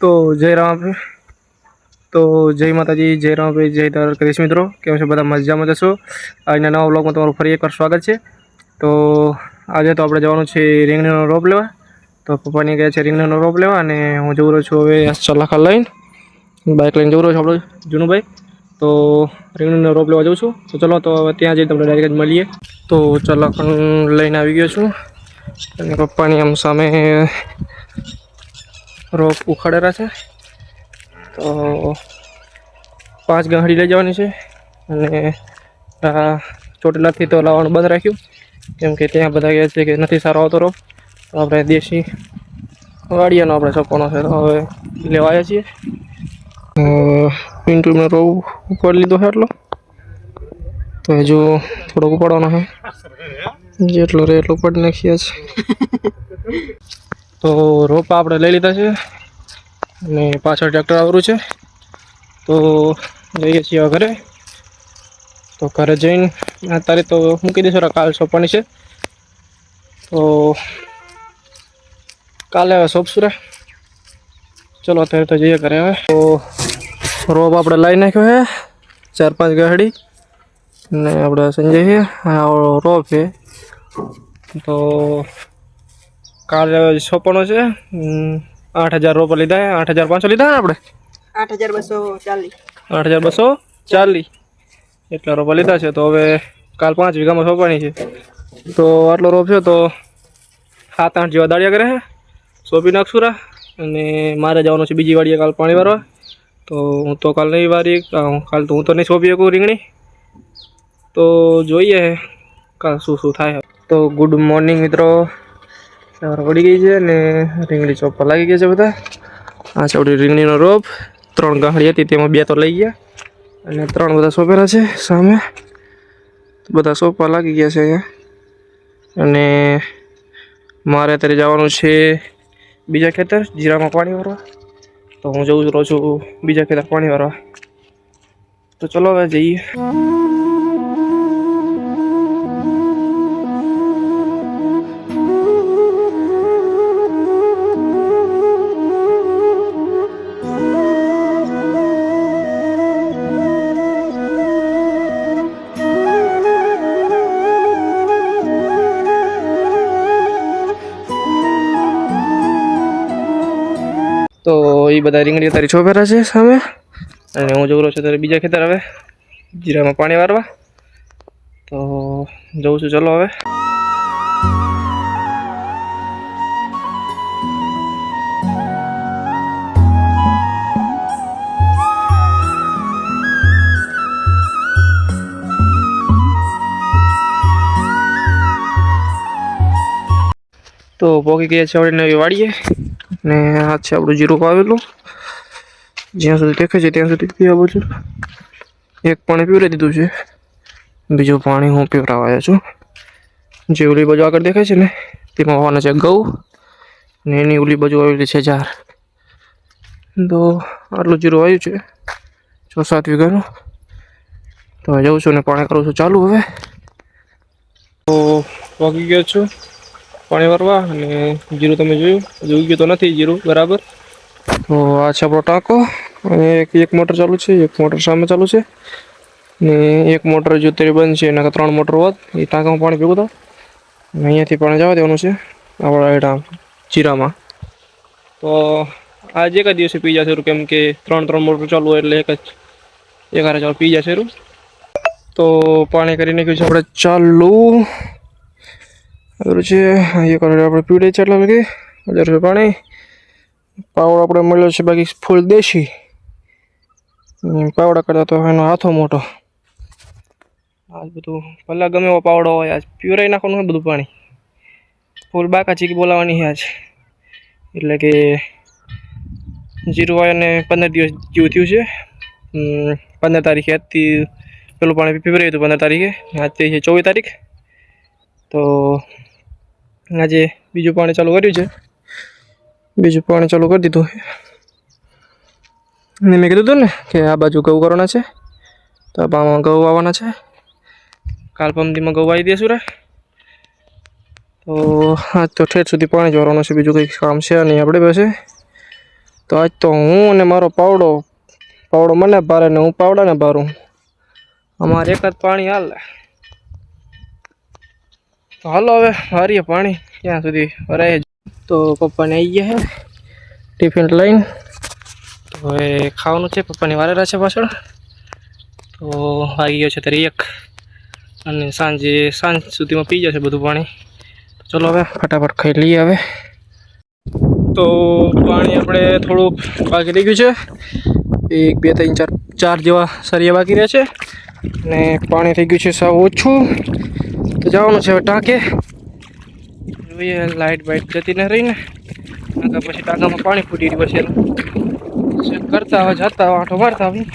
તો જય રામ તો જય માતાજી, જય રામભાઈ જય દ્વારકાધીશ મિત્રો. કેમ છો બધા? મજામાં જશો આજના નવા બ્લોગમાં તમારું ફરી એકવાર સ્વાગત છે. તો આજે તો આપણે જવાનું છે રીંગણીનો રોપ લેવા. તો પપ્પાની ગયા છે રીંગણીનો રોપ લેવા અને હું જવું રહ્યો છું હવે ચલાખા લઈને. બાઇક લઈને જવું રહ્યો છું આપણો જૂનુભાઈ. તો રીંગણીનો રોપ લેવા જઉં છું. તો ચલો, તો હવે ત્યાં જઈને તમને ડાયરેક્ટ મળીએ. તો ચલાખંડ લઈને આવી ગયો છું. અને પપ્પાની આમ સામે રોપ ઉખાડેલા છે. તો પાંચ ગાંહડી લઈ જવાની છે અને, આ ચોટીલાથી તો લાવવાનું બંધ રાખ્યું. કેમ કે ત્યાં બધા કહે છે કે નથી સારો આવતો રોપ. તો આપણે દેશી વાડિયાનો આપણે સપવાનો છે. તો હવે લેવાયા છીએ. પિન્ટુ રોપ ઉપાડી લીધો છે એટલો તો હજુ થોડોક ઉપાડવાનો છે. જેટલો રહે એટલો ઉપાડી નાખીએ છે તો રોપા આપણે લઈ લીધા છે અને પાછળ ટ્રેક્ટર આવરું છે. તો જઈએ છીએ ઘરે. તો ઘરે જઈને અત્યારે તો મૂકી દઈશું કાલ સોંપવાની છે. તો કાલે હવે સોંપશું રે. ચલો, અત્યારે તો જઈએ ઘરે હવે. તો રોપ આપણે લાવી નાખ્યો છે ચાર પાંચ ગાડી. ને આપણે સંજય છે રોપ છે. તો કાલે સોંપવાનો છે. આઠ હજાર રોપા લીધા આઠ હજાર પાંચસો લીધા આપણે? આઠ હજાર બસો ચાલીસ. આઠ હજાર બસો ચાલીસ. એટલા રોપા લીધા છે. તો હવે કાલ પાંચ વીઘામાં સોંપવાની છે. તો આટલો રોપ છે તો સાત આઠ જેવા દાળિયા કરે છે. સોંપી નાખશું રા. અને મારે જવાનું છે બીજી વાડીએ કાલ પાણી વારવા. તો હું તો કાલ નહીં વારી. કાલ તો હું તો નહીં સોંપી શકું રીંગણી. તો જોઈએ કાલ શું શું થાય. તો ગુડ મોર્નિંગ મિત્રો. સવાર પડી ગઈ છે ને રીંગણી ચોપા લાગી ગયા છે બધા. આ છે રીંગણીનો રોપ. ત્રણ ગાંઠડી હતી, તેમાં બે તો લઈ ગયા. અને ત્રણ બધા સોંપેલા છે સામે. બધા સોંપા લાગી ગયા છે અહીંયા. અને મારે અત્યારે જવાનું છે બીજા ખેતર, જીરામાં પાણી ભરવા તો હું જઉં રહું છું બીજા ખેતર પાણી ભરવા તો ચલો હવે જઈએ. એ બધા રીંગણી તારી છોપેરા છે સામે. અને હું રહ્યો છું ત્યારે બીજા ખેતર હવે. જીરામાં પાણી વારવા. તો જઉં છું, ચલો હવે. તો પોકી ગયા છે આપણે નવી વાડીએ. ને આ છે આપણું જીરું વાવેલું. જ્યાં સુધી દેખાય છે ત્યાં સુધી પીવા બાજુ એક પાણી પીવરાઈ દીધું છે. બીજું પાણી હું પીવરાવા આવ્યો છું. જે ઉલી બાજુ આગળ દેખાય છે ને, તેમાં વાવવાના છે ઘઉં ને એની ઉલી બાજુ આવેલી છે જાર. તો આટલું જીરું આવ્યું છે, છ સાત વીઘાનું. તો હવે જઉં છું ને પાણી કરું છું. ચાલુ હવે. તો વાગી ગયો છું. પાણી વરવા અને જીરું તમે જોયું. હજુ ઉગ્યું તો નથી જીરું બરાબર? તો આ છે આપણો ટાંકો. અને એક એક મોટર ચાલુ છે એક મોટર સામે ચાલુ છે. ને એક મોટર જો બંધ છે એના ત્રણ મોટર હોત. એ ટાંકામાં પાણી ભેગું થાય અને અહીંયાથી પાણી જવા દેવાનું છે આપણા એટા જીરામાં. તો આજે એક જ દિવસે પી જશે કેમ કે ત્રણ ત્રણ મોટર ચાલુ હોય એટલે એક જ એક હારે ચાલુ પી જશે તો પાણી કરી નાખ્યું છે. આપણે ચાલુ. આવ્યું છે. કલર આપણે પીવડે છે એટલા લગી. હજાર રૂપિયા પાણી. પાવડો આપણે મળ્યો છે બાકી ફૂલ દેશી. પાવડા કરતા તો એનો હાથો મોટો. આજ બધું ભલે ગમે એવો પાવડો હોય, આજ પ્યુરાઈ નાખવાનું બધું પાણી. ફૂલ બાકા ચીકી બોલાવવાની છે આજ. એટલે કે જીરું હોય અને પંદર દિવસ જેવું થયું છે. પંદર તારીખે આજથી પેલું પાણી પીવરાયું હતું પંદર તારીખે. આજથી છે ચોવીસ તારીખ. તો આજે બીજું પાણી ચાલુ કર્યું છે. બીજું પાણી ચાલુ કરી દીધું ને મેં કીધું હતું ને કે આ બાજુ ઘઉં કરવાના છે. તો આ બામાં ઘઉં આવવાના છે. કાલ પમદીમાં ઘઉં આવી દઈશું રે. તો આજ તો ઠેઠ સુધી પાણી જોવાનું છે. બીજું કંઈક કામ છે નહીં આપણે પાસે. તો આજ તો હું અને મારો પાવડો પાવડો મને, ભારે ને હું પાવડાને ભારું. અમારે એક જ પાણી હાલે. હાલો હવે હારીએ પાણી. ત્યાં સુધી ભરાય તો પપ્પાને આવી ગયા ટિફિન લઈને. તો હવે ખાવાનું છે. પપ્પાની વારેરા છે પાછળ. તો આવી ગયો છે ત્યારે એક. અને સાંજે સાંજ સુધીમાં પી જશે બધું પાણી. ચલો હવે ફટાફટ ખાઈ લઈએ હવે. તો પાણી આપણે થોડુંક બાકી રહી ગયું છે. એક, બે, ત્રણ, ચાર ચાર જેવા સરિયા બાકી રહ્યા છે. અને પાણી થઈ ગયું છે સાવ ઓછું. તો જવાનું છે હવે ટાંકે. જોઈએ લાઇટ બાઇટ જતી ન રહીને. નકર પછી ટાંકામાં પાણી ફૂટી રહ્યું છે કરતા હવે જતા હોય, આંટો મારતા આવી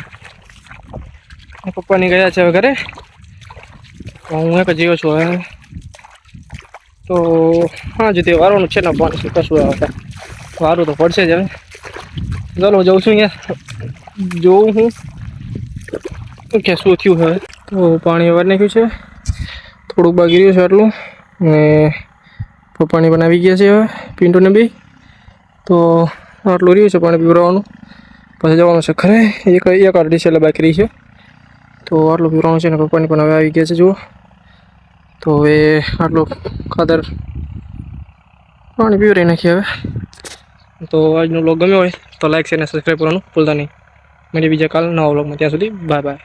પપ્પાની ગયા છે હવે ઘરે. હું એક જીવો છું હવે. તો હા જતી વારવાનું છે ને, પાણી શું કશું આવે વારું તો પડશે જ હવે. ચાલો, જઉં છું અહીંયા. જોઉં હું. કે, શું થયું હવે? તો પાણી વાર નાખ્યું છે. થોડુંક બાકી રહ્યું છે આટલું. ને પપ્પાની પણ આવી ગયા છે હવે પિન્ટુને બી. તો આટલું રહ્યું છે પાણી પીવડાવવાનું. પછી જવાનું છે ખરે એક એક આરડી છે એટલે બાકી રહી છે. તો આટલું પીવડાવવાનું છે ને પપ્પાની પણ હવે આવી ગયા છે, જુઓ. તો હવે આટલું ખાતર પાણી પીવરાઈ નાખીએ હવે. તો આજનો બ્લોગ ગમ્યો હોય તો લાઈક છે અને સબસ્ક્રાઈબ કરવાનું ભૂલતા નહીં. મળીએ બીજા કાલ નવા બ્લોગમાં ત્યાં સુધી બાય બાય